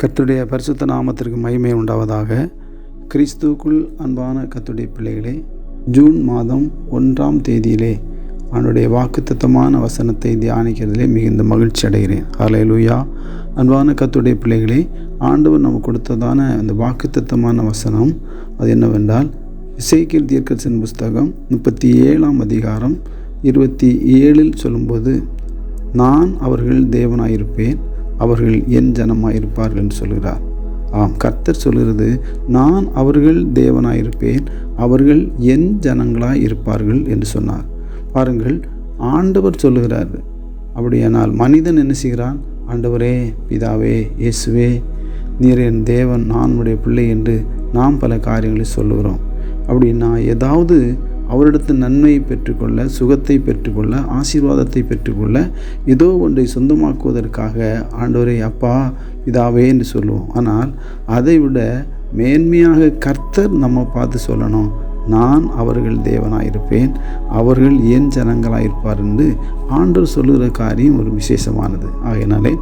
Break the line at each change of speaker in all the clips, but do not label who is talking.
கர்த்தருடைய பரிசுத்த நாமத்திற்கு மகிமை உண்டாவதாக. கிறிஸ்துவுக்குள் அன்பான கத்துடைய பிள்ளைகளே ஜூன் மாதம் ஒன்றாம் தேதியிலே அவனுடைய வாக்குத்தத்தமான வசனத்தை தியானிக்கிறதிலே மிகுந்த மகிழ்ச்சி அடைகிறேன். ஹalleluya. அன்பான கத்துடைய பிள்ளைகளே ஆண்டவர் நமக்கு கொடுத்ததான அந்த வாக்குத்தத்தமான வசனம் அது என்னவென்றால் இசைக்கியல் தீர்க்கதரிசன புஸ்தகம் முப்பத்தி ஏழாம் அதிகாரம் இருபத்தி ஏழில் சொல்லும்போது நான் அவர்கள் தேவனாயிருப்பேன் அவர்கள் என் ஜனமாயிருப்பார்கள் என்று சொல்கிறார் ஆம் கர்த்தர் சொல்கிறது நான் அவர்கள் தேவனாயிருப்பேன் அவர்கள் என் ஜனங்களாய் இருப்பார்கள் என்று சொன்னார். பாருங்கள் ஆண்டவர் சொல்லுகிறார். அப்படியானால் மனிதன் என்ன செய்கிறான்? ஆண்டவரே பிதாவே இயேசுவே நீர் என் தேவன் நான் உடைய பிள்ளை என்று நாம் பல காரியங்களை சொல்லுகிறோம். அப்படின்னா ஏதாவது அவரிடத்து நன்மையை பெற்றுக்கொள்ள சுகத்தை பெற்றுக்கொள்ள ஆசீர்வாதத்தை பெற்றுக்கொள்ள ஏதோ ஒன்றை சொந்தமாக்குவதற்காக ஆண்டவரை அப்பா இதாவே என்று சொல்லுவோம். ஆனால் அதை விட மேன்மையாக கர்த்தர் நம்ம பார்த்து சொல்லணும். நான் அவர்கள் தேவனாயிருப்பேன். அவர்கள் என் ஜனங்களாயிருப்பார் என்று ஆண்டவர் சொல்லுகிற காரியம் ஒரு விசேஷமானது. ஆகையினாலே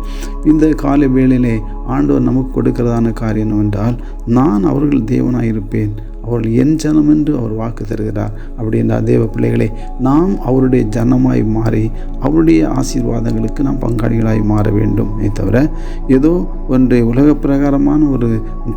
இந்த காலை வேளையிலே ஆண்டவர் நமக்கு கொடுக்கிறதான காரியம் என்னவென்றால் நான் அவர்கள் தேவனாயிருப்பேன். அவர்கள் என் ஜனம் என்று அவர் வாக்கு தருகிறார். அப்படின்ற தேவ பிள்ளைகளை நாம் அவருடைய ஜனமாய் மாறி அவருடைய ஆசீர்வாதங்களுக்கு நாம் பங்காளிகளாய் மாற வேண்டும். தவிர ஏதோ ஒன்றை உலக பிரகாரமான ஒரு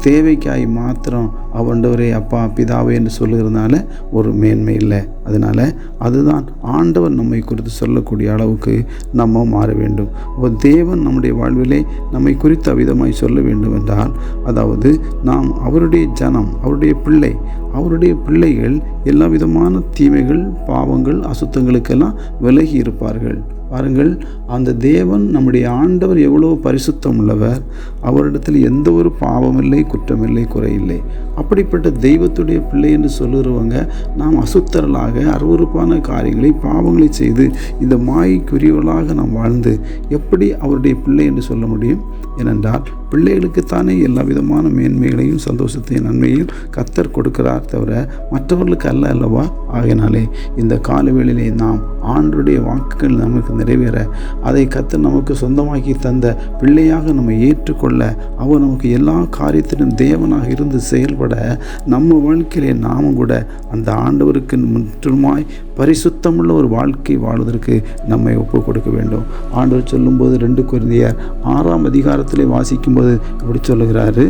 தேவைக்காய் மாத்திரம் அவண்டவரே அப்பா பிதாவே என்று சொல்லுகிறதுனால ஒரு மேன்மை இல்லை. அதனால் அதுதான் ஆண்டவர் நம்மை குறித்து சொல்லக்கூடிய அளவுக்கு நம்ம மாற வேண்டும். ஒரு தேவன் நம்முடைய வாழ்விலே நம்மை குறித்து அவ்விதமாய் சொல்ல வேண்டும் என்றால் அதாவது நாம் அவருடைய ஜனம் அவருடைய பிள்ளை அவருடைய பிள்ளைகள் எல்லா விதமான தீமைகள் பாவங்கள் அசுத்தங்களுக்கெல்லாம் விலகி இருப்பார்கள். பாருங்கள் அந்த தேவன் நம்முடைய ஆண்டவர் எவ்வளோ பரிசுத்தம் உள்ளவர் அவரிடத்தில் எந்த ஒரு பாவமில்லை குற்றமில்லை குறையில்லை. அப்படிப்பட்ட தெய்வத்துடைய பிள்ளை என்று சொல்லுறவங்க நாம் அசுத்தரலாக அருவறுப்பான காரியங்களை பாவங்களை செய்து இந்த மாய்க்குரியவர்களாக நாம் வாழ்ந்து எப்படி அவருடைய பிள்ளை என்று சொல்ல முடியும்? ஏனென்றால் பிள்ளைகளுக்குத்தானே எல்லா விதமான மேன்மைகளையும் சந்தோஷத்தையும் நன்மையும் கத்தர் கொடுக்கிறார் தவிர மற்றவர்களுக்கு அல்ல அல்லவா? ஆகினாலே இந்த காலவேளையிலே நாம் ஆண்டுடைய வாக்குகள் நமக்கு நிறைவேற. அதை கத்து நமக்கு சொந்தமாக்கி தந்த பிள்ளையாக நம்ம ஏற்றுக்கொள்ள அவர் நமக்கு எல்லா காரியத்திலும் தேவனாக இருந்து செயல்பட நம்ம வாழ்க்கையிலே நாமும் கூட அந்த ஆண்டவருக்கு முற்றுமாய் பரிசுத்தமுள்ள ஒரு வாழ்க்கை வாழ்வதற்கு நம்மை ஒப்பு கொடுக்க வேண்டும். ஆண்டவர் சொல்லும்போது ரெண்டு குருந்தியர் ஆறாம் அதிகாரத்திலே வாசிக்கும்போது இப்படி சொல்லுகிறாரு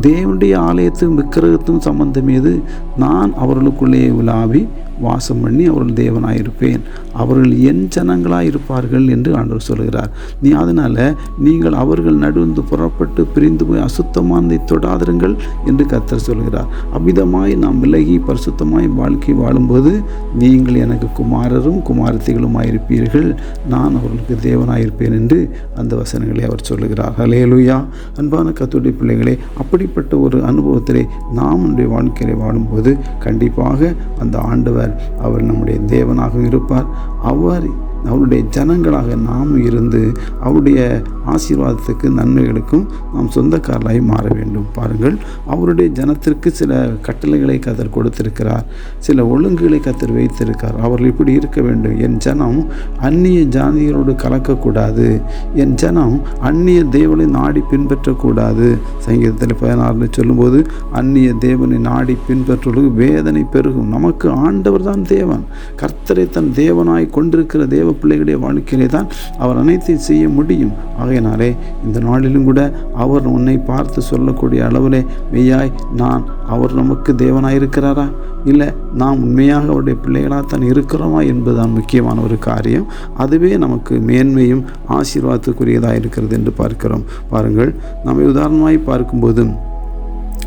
தேவனுடைய ஆலயத்தும் விக்கிரகத்தும் சம்பந்தம் எது நான் அவர்களுக்குள்ளே உலாவி வாசம் பண்ணி அவர்கள் தேவனாயிருப்பேன். அவர்கள் என் ஜனங்களாக இருப்பார்கள் என்று ஆண்டவர் சொல்கிறார் நீ அதனால் நீங்கள் அவர்கள் நடுந்து புறப்பட்டு பிரிந்து போய் அசுத்தமானதை தொடாதிருங்கள் என்று கத்தர் சொல்கிறார் அவ்விதமாய் நாம் விலகி பரிசுத்தமாய் வாழ்க்கை வாழும்போது நீங்கள் எனக்கு குமாரரும் குமாரத்திகளுமாய் இருப்பீர்கள் நான் அவர்களுக்கு தேவனாயிருப்பேன் என்று அந்த வசனங்களை அவர் சொல்லுகிறார். ஹலேலுயா அன்பான கத்துடைய பிள்ளைகளே அப்படிப்பட்ட ஒரு அனுபவத்திலே நாம் நம்முடைய வாழ்க்கையை வாழும்போது கண்டிப்பாக அந்த ஆண்டவர் அவர் நம்முடைய தேவனாக இருப்பார். அவர் அவருடைய ஜனங்களாக நாம் இருந்து அவருடைய ஆசீர்வாதத்துக்கு நன்மைகளுக்கும் நாம் சொந்தக்காரலாய் மாற வேண்டும். பாருங்கள் அவருடைய ஜனத்திற்கு சில கட்டளைகளை கத்தர் கொடுத்திருக்கிறார் சில ஒழுங்குகளை கத்தர் வைத்திருக்கிறார். அவர்கள் இப்படி இருக்க வேண்டும். என் ஜனம் அந்நிய ஜாதிகளோடு கலக்கக்கூடாது. என் ஜனம் அந்நிய தேவனை நாடி பின்பற்றக்கூடாது. சங்கீதத்தில் பதினாறுல சொல்லும்போது அந்நிய தேவனை நாடி பின்பற்றுவதற்கு வேதனை பெருகும். நமக்கு ஆண்டவர் தான் தேவன். கர்த்தரை தன் தேவனாய் கொண்டிருக்கிற தேவ பிள்ளைகளுடைய வாழ்க்கையிலே தான் அவர் அனைத்தையும் செய்ய முடியும். ஆகையினாலே இந்த நாளிலும் கூட அவர் உன்னை பார்த்து சொல்லக்கூடிய அளவிலே மெய்யாய் நான் அவர் நமக்கு தேவனாயிருக்கிறாரா? இல்லை நாம் உண்மையாக அவருடைய பிள்ளைகளாக தான் இருக்கிறோமா என்பதுதான் முக்கியமான ஒரு காரியம். அதுவே நமக்கு மேன்மையும் ஆசீர்வாதத்துக்குரியதாக இருக்கிறது என்று பார்க்கிறோம். பாருங்கள் நம்மை உதாரணமாய் பார்க்கும்போது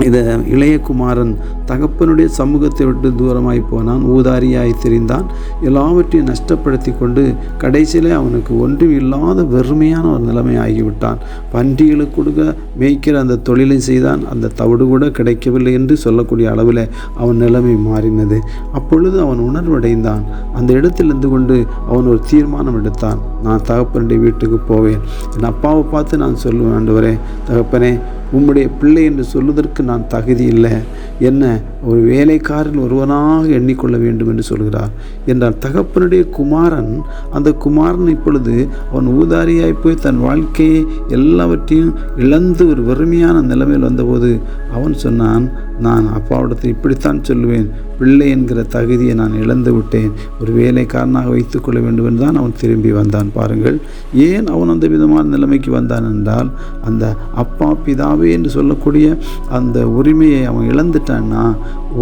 இதை இளையகுமாரன் தகப்பனுடைய சமூகத்தை விட்டு தூரமாய் போனான். ஊதாரியாய் தெரிந்தான். எல்லாவற்றையும் நஷ்டப்படுத்தி கொண்டு கடைசியில் அவனுக்கு ஒன்றும் இல்லாத வெறுமையான ஒரு நிலைமை ஆகிவிட்டான். பன்றிகளுக்கு கொடுக்க மேய்க்கிற அந்த தொழிலை செய்தான். அந்த தவிடு கூட கிடைக்கவில்லை என்று சொல்லக்கூடிய அளவில் அவன் நிலைமை மாறினது. அப்பொழுது அவன் உணர்வடைந்தான். அந்த இடத்திலிருந்து கொண்டு அவன் ஒரு தீர்மானம் எடுத்தான். நான் தகப்பனுடைய வீட்டுக்கு போவேன். என் அப்பாவை பார்த்து நான் சொல்லுவேன் வரேன் தகப்பனே உம்முடைய பிள்ளை என்று சொல்வதற்கு நான் தகுதி இல்லை. என்ன? ஒரு வேலைக்காரன் ஒருவனாக எண்ணிக்கொள்ள வேண்டும் என்று சொல்கிறார். என்றால் தகப்பனுடைய குமாரன் அந்த குமாரன் இப்பொழுது அவன் ஊதாரியாய் போய் தன் வாழ்க்கையை எல்லாவற்றையும் இழந்து ஒரு வறுமையான நிலைமையில் வந்தபோது அவன் சொன்னான் நான் அப்பாவிடத்தில் இப்படித்தான் சொல்லுவேன். பிள்ளை என்கிற தகுதியை நான் இழந்து விட்டேன். ஒரு வேலைக்காரனாக வைத்துக்கொள்ள வேண்டும் என்று தான் அவன் திரும்பி வந்தான். பாருங்கள். ஏன் அவன் அந்த விதமான நிலைமைக்கு வந்தான் என்றால் அந்த அப்பா பிதாவே என்று சொல்லக்கூடிய அந்த உரிமையை அவன் இழந்துட்டான்னா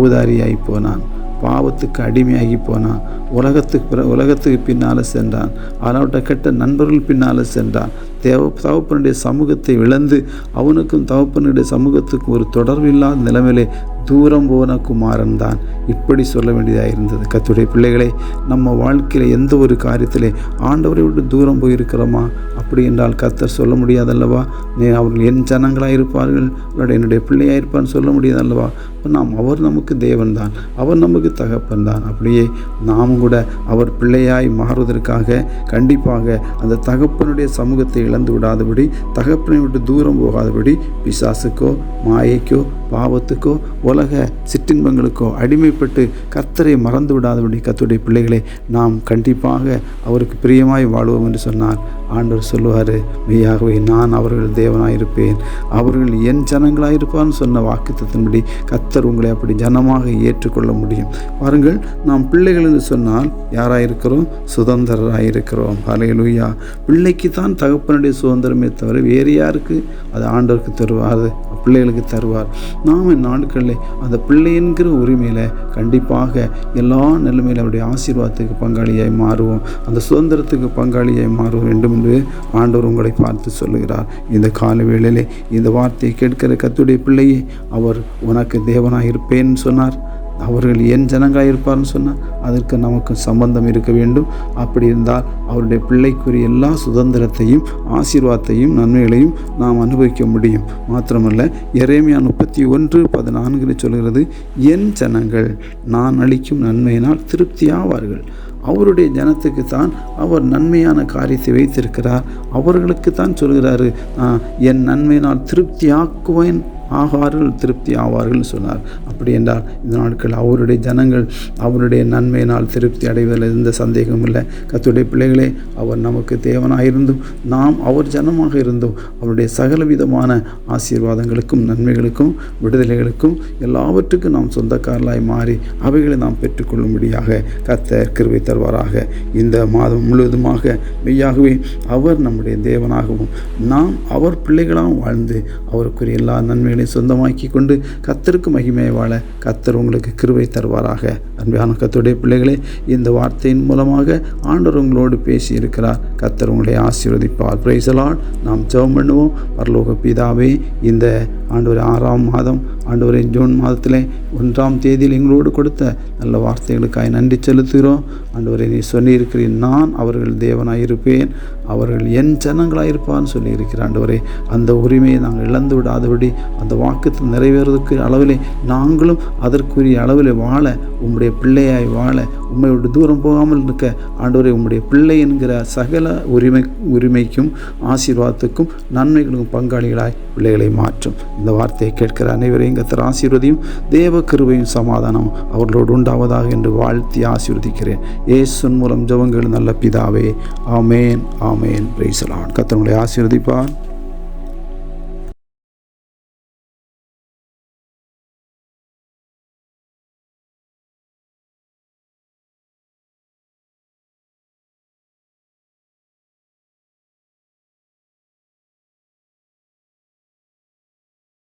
ஊதாரியாகி போனான். பாவத்துக்கு அடிமையாகி போனான். உலகத்துக்கு பிற உலகத்துக்கு பின்னால் சென்றான். அதனோட கெட்ட நண்பர்கள் பின்னால் சென்றான். தேவ தகப்பனுடைய சமூகத்தை இழந்து அவனுக்கும் தகப்பனுடைய சமூகத்துக்கும் ஒரு தொடர்பு இல்லாத நிலைமையிலே தூரம் போன குமாரன் தான். இப்படி சொல்ல வேண்டியதாக இருந்தது. கத்துடைய பிள்ளைகளே நம்ம வாழ்க்கையில் எந்த ஒரு காரியத்திலே ஆண்டவரை விட்டு தூரம் போயிருக்கிறோமா? அப்படி என்றால் கத்தர் சொல்ல முடியாதல்லவா? நீ அவர்கள் என் ஜனங்களாக இருப்பார்கள். அவருடைய என்னுடைய பிள்ளையாக இருப்பான்னு சொல்ல முடியாதல்லவா? நாம் அவர் நமக்கு தேவன் தான். அவர் நமக்கு தகப்பன் தான். அப்படியே நாம் கூட அவர் பிள்ளையாய் மாறுவதற்காக கண்டிப்பாக அந்த தகப்பனுடைய சமூகத்தை இழந்து விடாதபடி தகப்பனை விட்டு தூரம் போகாதபடி பிசாசுக்கோ மாயைக்கோ பாவத்துக்கோ உலக சிற்றின்பங்களுக்கோ அடிமைப்பட்டு கர்த்தரை மறந்து விடாதபடி கத்துடைய பிள்ளைகளை நாம் கண்டிப்பாக அவருக்கு பிரியமாய் வாழ்வோம் என்று சொன்னார். ஆண்டவர் சொல்லுவார் மெய்யாகவே நான் அவர்கள் தேவனாயிருப்பேன். அவர்கள் என் ஜனங்களாயிருப்பான்னு சொன்ன வாக்குத்தத்தின்படி கத்தர் உங்களை அப்படி ஜனமாக ஏற்றுக்கொள்ள முடியும். பாருங்கள் நாம் பிள்ளைகள் என்று சொன்னால் யாராயிருக்கிறோம்? சுதந்திரராயிருக்கிறோம். ஹலையலுயா பிள்ளைக்கு தான் தகப்பனுடைய சுதந்திரமே தவிர வேறு யாருக்கு? அது ஆண்டவருக்கு தருவார் பிள்ளைகளுக்கு தருவார். நாம் நாட்களில் அந்த பிள்ளைங்கிற உரிமையில் கண்டிப்பாக எல்லா நிலைமையில் அவருடைய ஆசீர்வாதத்துக்கு பங்காளியாய் மாறுவோம். அந்த சுதந்திரத்துக்கு பங்காளியாய் மாற வேண்டும் என்று ஆண்டவர் உங்களை பார்த்து சொல்லுகிறார். இந்த கால வேளையிலே இந்த வார்த்தையை கேட்கிற கத்துடைய பிள்ளையே அவர் உனக்கு தேவனாக இருப்பேன்னு சொன்னார். அவர்கள் ஏன் ஜனங்களாக இருப்பார்னு சொன்னால் அதற்கு நமக்கு சம்பந்தம் இருக்க வேண்டும். அப்படி இருந்தால் அவருடைய பிள்ளைக்குரிய எல்லா சுதந்திரத்தையும் ஆசீர்வாதத்தையும் நன்மைகளையும் நாம் அனுபவிக்க முடியும். மாத்திரமல்ல இறைமையா முப்பத்தி ஒன்று பதினான்கில் சொல்கிறது என் ஜனங்கள் நான் அளிக்கும் நன்மையினால் திருப்தியாவார்கள். அவருடைய ஜனத்துக்கு தான் அவர் நன்மையான காரியத்தை வைத்திருக்கிறார். அவர்களுக்கு தான் சொல்கிறாரு என் நன்மையினால் திருப்தியாக்குவேன் ஆகார்கள் திருப்தி ஆவார்கள் சொன்னார். அப்படி என்றால் இந்த நாட்கள் அவருடைய ஜனங்கள் அவருடைய நன்மையினால் திருப்தி அடைவதில் எந்த சந்தேகமும் இல்லை. கத்துடைய பிள்ளைகளே அவர் நமக்கு தேவனாயிருந்தும் நாம் அவர் ஜனமாக இருந்தும் அவருடைய சகல விதமான ஆசீர்வாதங்களுக்கும் நன்மைகளுக்கும் விடுதலைகளுக்கும் எல்லாவற்றுக்கும் நாம் சொந்தக்காரலாய் மாறி அவைகளை நாம் பெற்றுக்கொள்ளும்படியாக கத்த கிருவை தருவாராக. இந்த மாதம் முழுவதுமாக மெய்யாகவே அவர் நம்முடைய தேவனாகவும் நாம் அவர் பிள்ளைகளாகவும் வாழ்ந்து அவருக்குரிய எல்லா நன்மைகளையும் சொந்தமாக்கி கொண்டு கத்தருக்கு மகிமையை வாழ கத்தர் உங்களுக்கு கிருவை தருவாராக. அன்பான கத்தருடைய பிள்ளைகளே இந்த வார்த்தையின் மூலமாக ஆண்டவர் உங்களோடு பேசி இருக்கிறார் கத்தர் உங்களை ஆசீர்வதிப்பார். பிரைசலால் நாம் ஜெபம் பண்ணுவோம். பரலோக பிதாவே இந்த ஆண்டவர் ஆறாம் மாதம் ஆண்டவரை ஜூன் மாதத்தில் ஒன்றாம் தேதியில் எங்களோடு கொடுத்த நல்ல வார்த்தைகளுக்காக நன்றி செலுத்துகிறோம். ஆண்டவரை நீ சொல்லியிருக்கிறேன் நான் அவர்கள் தேவனாக இருப்பேன் அவர்கள் என் ஜனங்களாக இருப்பான்னு சொல்லியிருக்கிற ஆண்டவரே அந்த உரிமையை நாங்கள் இழந்து விடாதபடி அந்த வாக்குத்து நிறைவேறதுக்கு அளவிலே நாங்களும் அதற்குரிய அளவில் வாழ உம்முடைய பிள்ளையாய் வாழ உண்மை விட்டு தூரம் போகாமல் இருக்க ஆண்டவரை உம்முடைய பிள்ளை என்கிற சகல உரிமை உரிமைக்கும் ஆசீர்வாதத்துக்கும் நன்மைகளுக்கும் பங்காளிகளாய் பிள்ளைகளை மாற்றும். இந்த வார்த்தையை கேட்கிற அனைவரையும் கத்தர் ஆசீர்வதியும் தேவ கிருபையும் சமாதானம் அவர்களோடு உண்டாவதாக என்று வாழ்த்தி ஆசீர்வதிக்கிறேன். இயேசுன் மூலம் ஜபங்கள் நல்ல பிதாவே. ஆமேன் ஆமேன். பிரைசலான் கத்தனுடைய ஆசீர்வதிப்பார்.